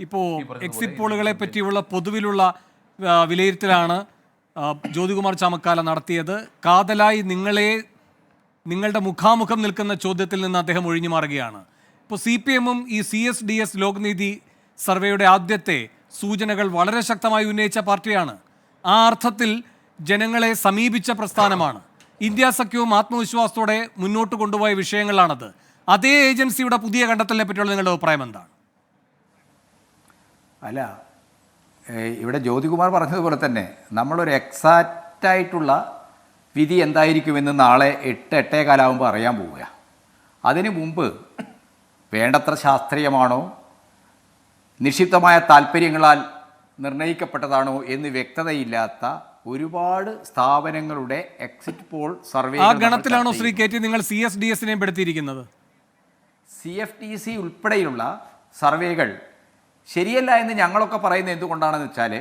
ഇപ്പോൾ എക്സിറ്റ് പോളുകളെ പറ്റിയുള്ള പൊതുവിലുള്ള വിലയിരുത്തലാണ് ജ്യോതികുമാർ ചാമക്കാല നടത്തിയത്. കാതലായി നിങ്ങളെ നിങ്ങളുടെ മുഖാമുഖം നിൽക്കുന്ന ചോദ്യത്തിൽ നിന്ന് അദ്ദേഹം ഒഴിഞ്ഞു മാറുകയാണ്. ഇപ്പോൾ സി പി എമ്മും ഈ C S D S Lokniti സർവേയുടെ ആദ്യത്തെ സൂചനകൾ വളരെ ശക്തമായി ഉന്നയിച്ച പാർട്ടിയാണ്. ആ അർത്ഥത്തിൽ ജനങ്ങളെ സമീപിച്ച പ്രസ്ഥാനമാണ്. ഇന്ത്യ സഖ്യവും ആത്മവിശ്വാസത്തോടെ മുന്നോട്ട് കൊണ്ടുപോയ വിഷയങ്ങളാണത്. അതേ ഏജൻസിയുടെ പുതിയ കണ്ടെത്തലിനെ പറ്റിയുള്ള നിങ്ങളുടെ അഭിപ്രായം എന്താണ്? അല്ല ഇവിടെ ജ്യോതികുമാർ പറഞ്ഞതുപോലെ തന്നെ നമ്മളൊരു എക്സാക്റ്റായിട്ടുള്ള വിധി എന്തായിരിക്കുമെന്ന് നാളെ എട്ട് എട്ടേ കാലാവുമ്പോൾ അറിയാൻ പോവുക അതിനു മുമ്പ് വേണ്ടത്ര ശാസ്ത്രീയമാണോ? നിക്ഷിപ്തമായ താല്പര്യങ്ങളാൽ നിർണയിക്കപ്പെട്ടതാണോ എന്ന് വ്യക്തതയില്ലാത്ത ഒരുപാട് സ്ഥാപനങ്ങളുടെ എക്സിറ്റ് പോൾ സർവേ ആ ഗണത്തിലാണോ ശ്രീ കെ ടി നിങ്ങൾ സി എസ് ഡി എസിനെ പെടുത്തിയിരിക്കുന്നത്? സി എഫ് ടി സി ഉൾപ്പെടെയുള്ള സർവേകൾ ശരിയല്ല എന്ന് ഞങ്ങളൊക്കെ പറയുന്നത് എന്തുകൊണ്ടാണെന്ന് വെച്ചാൽ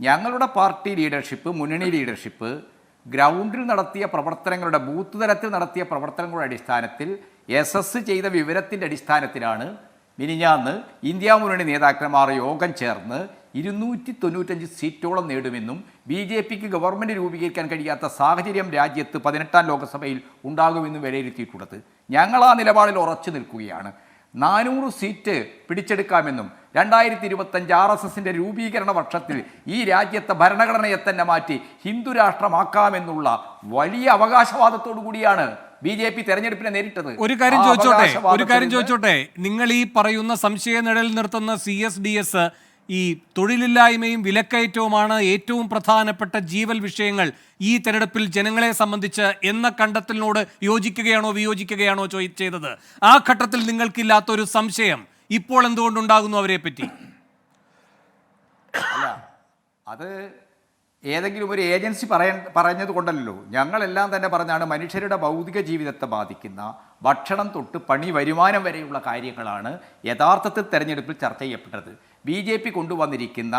ഞങ്ങളുടെ പാർട്ടി ലീഡർഷിപ്പ് മുന്നണി ലീഡർഷിപ്പ് ഗ്രൗണ്ടിൽ നടത്തിയ പ്രവർത്തനങ്ങളുടെ ബൂത്ത് തലത്തിൽ നടത്തിയ പ്രവർത്തനങ്ങളുടെ അടിസ്ഥാനത്തിൽ എസ് എസ് ചെയ്ത വിവരത്തിന്റെ അടിസ്ഥാനത്തിലാണ് മിനിഞ്ഞാന്ന് ഇന്ത്യ മുന്നണി നേതാക്കന്മാർ യോഗം ചേർന്ന് ഇരുന്നൂറ്റി തൊണ്ണൂറ്റഞ്ച് സീറ്റോളം നേടുമെന്നും ബി ജെ പിക്ക് ഗവൺമെന്റ് രൂപീകരിക്കാൻ കഴിയാത്ത സാഹചര്യം രാജ്യത്ത് പതിനെട്ടാം ലോക്സഭയിൽ ഉണ്ടാകുമെന്നും വിലയിരുത്തിയിട്ടുള്ളത്. ഞങ്ങൾ ആ നിലപാടിൽ ഉറച്ചു നിൽക്കുകയാണ്. നാനൂറ് സീറ്റ് പിടിച്ചെടുക്കാമെന്നും രണ്ടായിരത്തി ഇരുപത്തഞ്ച് ആർ എസ് എസിന്റെ രൂപീകരണ വർഷത്തിൽ ഈ രാജ്യത്തെ ഭരണഘടനയെ തന്നെ മാറ്റി ഹിന്ദു രാഷ്ട്രമാക്കാമെന്നുള്ള വലിയ അവകാശവാദത്തോടു കൂടിയാണ് ബി ജെ പി തെരഞ്ഞെടുപ്പിനെ നേരിട്ടത്. ഒരു കാര്യം ചോദിച്ചോട്ടെ? ഒരു കാര്യം ചോദിച്ചോട്ടെ? നിങ്ങൾ ഈ പറയുന്ന സംശയ നിഴൽ നിർത്തുന്ന സി എസ് ഡി എസ് ഈ തൊഴിലില്ലായ്മയും വിലക്കയറ്റവുമാണ് ഏറ്റവും പ്രധാനപ്പെട്ട ജീവൽ വിഷയങ്ങൾ ഈ തെരഞ്ഞെടുപ്പിൽ ജനങ്ങളെ സംബന്ധിച്ച് എന്ന കണ്ടെത്തലിനോട് യോജിക്കുകയാണോ വിയോജിക്കുകയാണോ ചെയ്തത്? ആ ഘട്ടത്തിൽ നിങ്ങൾക്കില്ലാത്തൊരു സംശയം ഇപ്പോൾ എന്തുകൊണ്ടുണ്ടാകുന്നു അവരെ പറ്റി അല്ല അത് ഏതെങ്കിലും ഒരു ഏജൻസി പറയ പറഞ്ഞത് കൊണ്ടല്ലോ ഞങ്ങളെല്ലാം തന്നെ പറഞ്ഞാണ് മനുഷ്യരുടെ ഭൗതിക ജീവിതത്തെ ബാധിക്കുന്ന ഭക്ഷണം തൊട്ട് പണി വരുമാനം വരെയുള്ള കാര്യങ്ങളാണ് യഥാർത്ഥത്തിൽ തെരഞ്ഞെടുപ്പിൽ ചർച്ച ചെയ്യപ്പെട്ടത്. ബി ജെ പി കൊണ്ടുവന്നിരിക്കുന്ന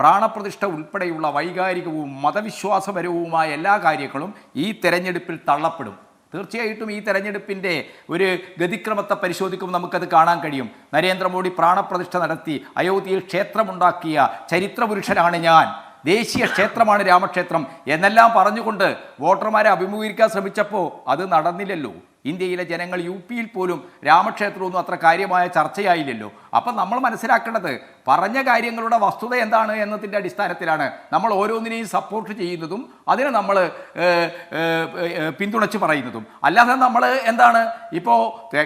പ്രാണപ്രതിഷ്ഠ ഉൾപ്പെടെയുള്ള വൈകാരികവും മതവിശ്വാസപരവുമായ എല്ലാ കാര്യങ്ങളും ഈ തെരഞ്ഞെടുപ്പിൽ തള്ളപ്പെടും. തീർച്ചയായിട്ടും ഈ തെരഞ്ഞെടുപ്പിന്റെ ഒരു ഗതിക്രമത്തെ പരിശോധിക്കുമ്പോൾ നമുക്കത് കാണാൻ കഴിയും. നരേന്ദ്രമോദി പ്രാണപ്രതിഷ്ഠ നടത്തി അയോധ്യയിൽ ക്ഷേത്രമുണ്ടാക്കിയ ചരിത്രപുരുഷനാണ് ഞാൻ. ദേശീയ ക്ഷേത്രമാണ് രാമക്ഷേത്രം എന്നെല്ലാം പറഞ്ഞുകൊണ്ട് വോട്ടർമാരെ അഭിമുഖീകരിക്കാൻ ശ്രമിച്ചപ്പോൾ അത് നടന്നില്ലല്ലോ. ഇന്ത്യയിലെ ജനങ്ങൾ യു പിയിൽ പോലും രാമക്ഷേത്രമൊന്നും അത്ര കാര്യമായ ചർച്ചയായില്ലല്ലോ. അപ്പം നമ്മൾ മനസ്സിലാക്കേണ്ടത് പറഞ്ഞ കാര്യങ്ങളുടെ വസ്തുത എന്താണ് എന്നതിന്റെ അടിസ്ഥാനത്തിലാണ് നമ്മൾ ഓരോന്നിനെയും സപ്പോർട്ട് ചെയ്യുന്നതും അതിനെ നമ്മൾ പിന്തുണച്ച് പറയുന്നതും. അല്ലാതെ നമ്മൾ എന്താണ് ഇപ്പോൾ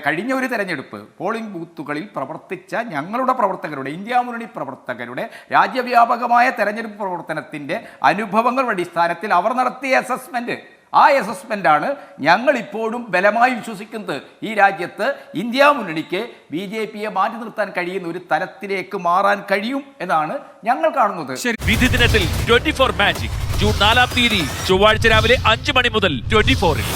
കഴിഞ്ഞ ഒരു തെരഞ്ഞെടുപ്പ് പോളിംഗ് ബൂത്തുകളിൽ പ്രവർത്തിച്ച ഞങ്ങളുടെ പ്രവർത്തകരുടെ ഇന്ത്യ മുന്നണി പ്രവർത്തകരുടെ രാജ്യവ്യാപകമായ തെരഞ്ഞെടുപ്പ് പ്രവർത്തനത്തിന്റെ അനുഭവങ്ങളുടെ അടിസ്ഥാനത്തിൽ അവർ നടത്തിയ അസസ്മെന്റ് ആ അസസ്മെന്റാണ് ഞങ്ങൾ ഇപ്പോഴും ബലമായി വിശ്വസിക്കുന്നത്. ഈ രാജ്യത്ത് ഇന്ത്യ മുന്നണിക്ക് ബി ജെ പിയെ മാറ്റി നിർത്താൻ കഴിയുന്ന ഒരു തരത്തിലേക്ക് മാറാൻ കഴിയും എന്നാണ് ഞങ്ങൾ കാണുന്നത്. വിധി ദിനത്തിൽ ട്വന്റി ഫോർ മാജിക് ജൂൺ നാലാം തീയതി ചൊവ്വാഴ്ച രാവിലെ അഞ്ച് മണി മുതൽ ട്വന്റി ഫോറിൽ